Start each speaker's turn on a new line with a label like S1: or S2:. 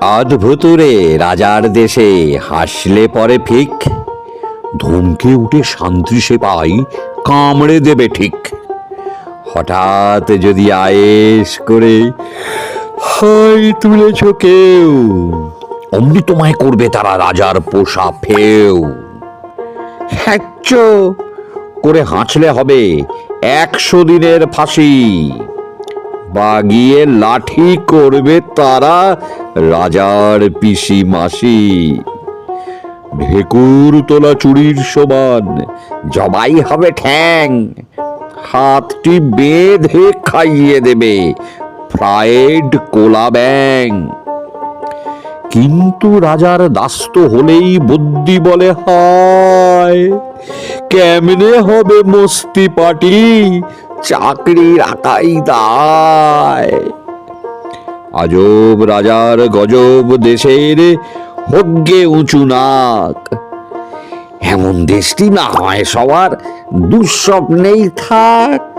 S1: আধ ভুতুরে রাজার দেশে হাসলে পরে ফিক। ধমকে উঠে শান্তি সে পাই, কামড়ে দেবে ঠিক। হঠাৎ যদি আয়েস করে, হাই তুলেছ কেউ? অমনি তোমায় করবে তারা রাজার পোষা ফেউ। হ্যাচ্চ, করে হাঁচলে হবে একশো দিনের ফাঁসি। বাগিয়ে লাঠি করবে তারা রাজার পিসি মাসি। ঢেকুর তোলা চুরির সমান, জবাই হবে ঠ্যাং। হাতটি বেঁধে খাইয়ে দেবে ফ্রায়েড কোলা ব্যাং। কিন্তু রাজার দাস্ত হলেই বুদ্ধি বলে হায়, কেমনে হবে মস্তি পাটি? চাকরি আকাই দায়। আজব রাজার গজব দেশের হজ্ঞে উঁচু নাক। এমন দেশটি না হয় সবার, দুঃস্বপ্নেই থাক।